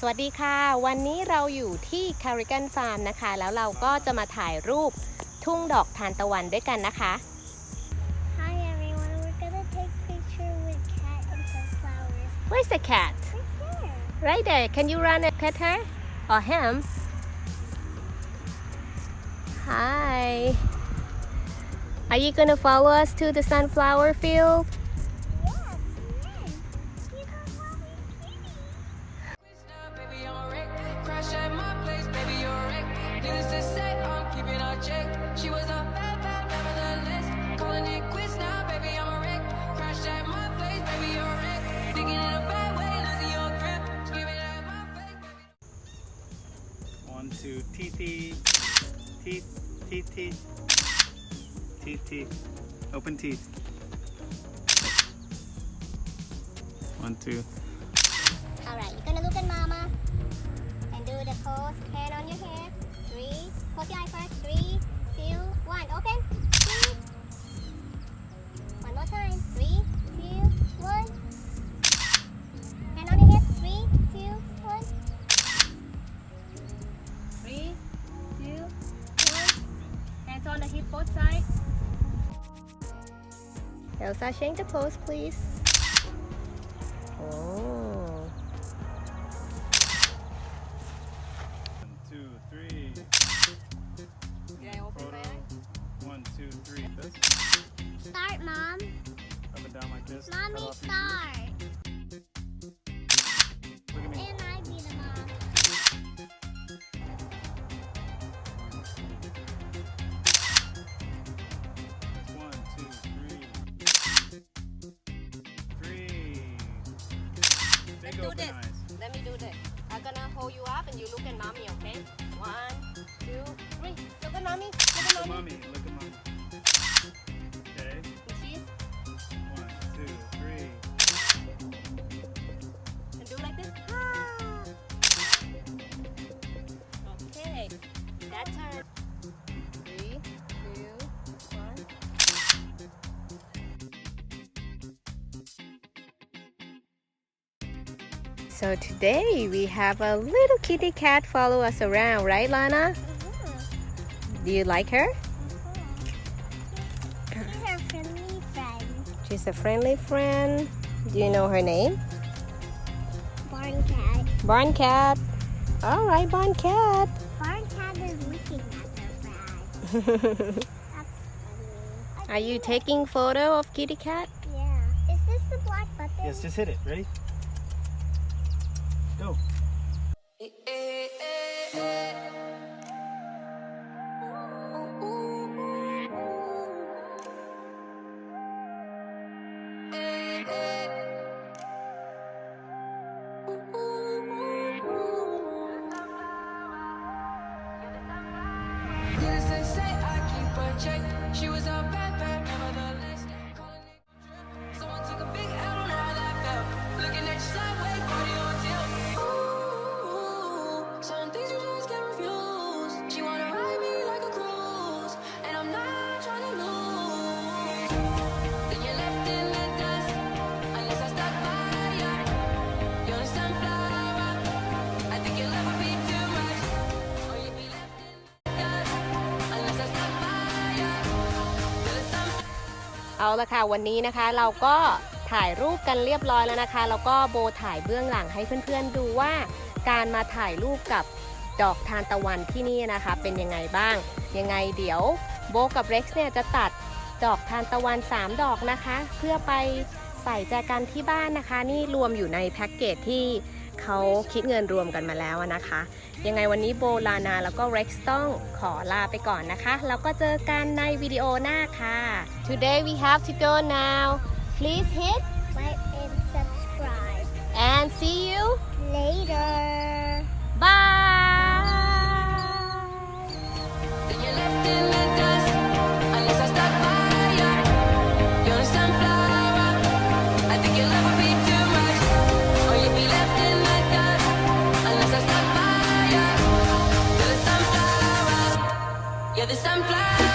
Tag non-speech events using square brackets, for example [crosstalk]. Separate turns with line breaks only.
สวัสดีค่ะ วันนี้เราอยู่ที่ c a r r i g a n Farm นะคะ แล้วเราก็จะมาถ่ายรูป ทุ่งดอกทานตะวันด้วยกันนะคะ
Hi everyone, we're gonna take picture with cat and some flowers.
Where's the cat
Right there.
Right there Can you run and pet her or him Hi Are you gonna follow us to the sunflower field
One, two, teeth, teeth, teeth. Open teeth. One, two.
Alright, you're gonna look at mama and do the pose. Hand on your head. Three. Close your eye first. Three, on
the hip both sides Elsa change the pose please Oh
One, two, three. Photo. One, two, three. This.
Start, mom.
Up and down like this.
Mommy,
off
Let's do
open
this.
eyes.
Let me do this I'm gonna hold you up and you look at mommy okay One two three Look at mommy Look
Look
at mommy
mommy. Look at mommy. Okay.
And cheese
One, two, three.
And do like this Ah. Okay That turn So today we have a little kitty cat follow us around, right Lana? Uh-huh. Do you like her?
She's our friendly friend.
She's a friendly friend. Do you know her name?
Barn cat.
Barn cat. All right, Barn cat.
Barn cat is looking at her [laughs] friend. That's funny.
Are you taking photo of kitty cat?
Yeah. Is this the black button?
Yes, just hit it. Ready? Go.
She was a bad,
เอาละค่ะวันนี้นะคะเราก็ถ่ายรูปกันเรียบร้อยแล้วนะคะ แล้วก็โบถ่ายเบื้องหลังให้เพื่อนๆดูว่า การมาถ่ายรูปกับดอกทานตะวันที่นี่นะคะ เป็นยังไงบ้าง ยังไงเดี๋ยวโบกับเร็กซ์เนี่ยจะตัดดอกทานตะวัน 3 ดอกนะคะ เพื่อไปใส่แจกันที่บ้านนะคะ นี่รวมอยู่ในแพ็กเกจที่ เขาคิดเงินรวมกันมาแล้วนะคะ ยังไงวันนี้โบลานาแล้วก็เร็กซ์ต้องขอลาไปก่อนนะคะ แล้วก็เจอกันในวิดีโอหน้าค่ะ Today we have to go now please hit
Like and subscribe.
and see you
Yeah,
the sunflower.